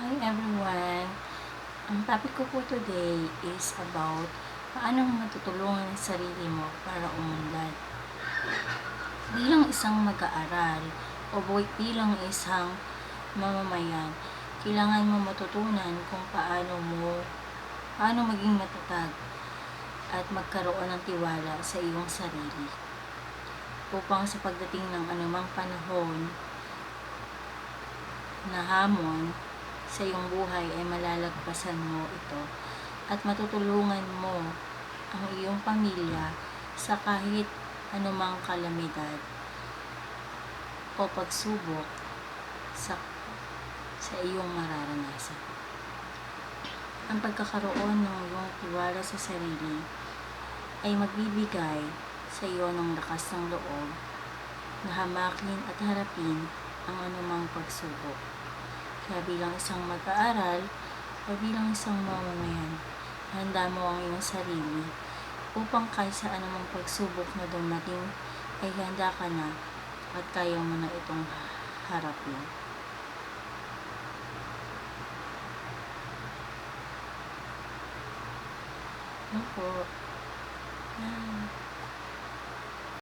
Hi everyone! Ang topic ko po today is about paano matutulungan ang sarili mo para umunlad. Bilang isang mag-aaral o bilang isang mamamayan, kailangan mo matutunan kung paano mo paano maging matatag at magkaroon ng tiwala sa iyong sarili upang sa pagdating ng anumang panahon na hamon sa iyong buhay ay malalagpasan mo ito at matutulungan mo ang iyong pamilya sa kahit anumang kalamidad o pagsubok sa, sa iyong mararanasan. Ang pagkakaroon ng iyong tiwala sa sarili ay magbibigay sa iyo ng lakas ng loob na hamakin at harapin ang anumang pagsubok. Kaya bilang isang mag-aaral o bilang isang mamamayan, handa mo ang iyong sarili upang kahit sa anumang pagsubok na dumating ay handa ka na at kaya mo na itong harapin. Ano.